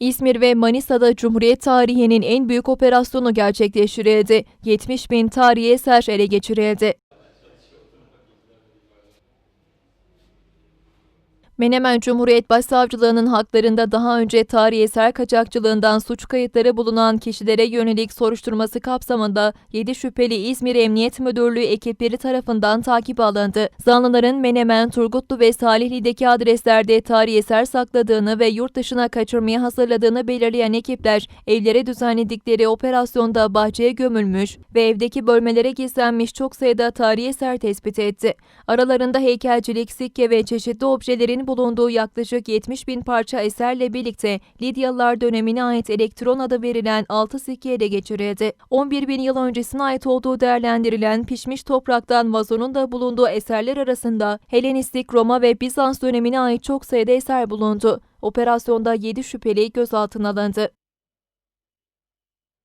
İzmir ve Manisa'da Cumhuriyet tarihinin en büyük operasyonu gerçekleştirildi. 70 bin tarihi eser ele geçirildi. Menemen Cumhuriyet Başsavcılığı'nın haklarında daha önce tarihi eser kaçakçılığından suç kayıtları bulunan kişilere yönelik soruşturması kapsamında 7 şüpheli İzmir Emniyet Müdürlüğü ekipleri tarafından takip alındı. Zanlıların Menemen, Turgutlu ve Salihli'deki adreslerde tarihi eser sakladığını ve yurt dışına kaçırmaya hazırladığını belirleyen ekipler evlere düzenledikleri operasyonda bahçeye gömülmüş ve evdeki bölmelere gizlenmiş çok sayıda tarihi eser tespit etti. Aralarında heykelcilik, sikke ve çeşitli objelerin bulunduğu yaklaşık 70 bin parça eserle birlikte Lidyalılar dönemine ait elektron adı verilen 6 sikke ele geçirildi. 11 bin yıl öncesine ait olduğu değerlendirilen pişmiş topraktan vazonun da bulunduğu eserler arasında Helenistik, Roma ve Bizans dönemine ait çok sayıda eser bulundu. Operasyonda 7 şüpheli gözaltına alındı.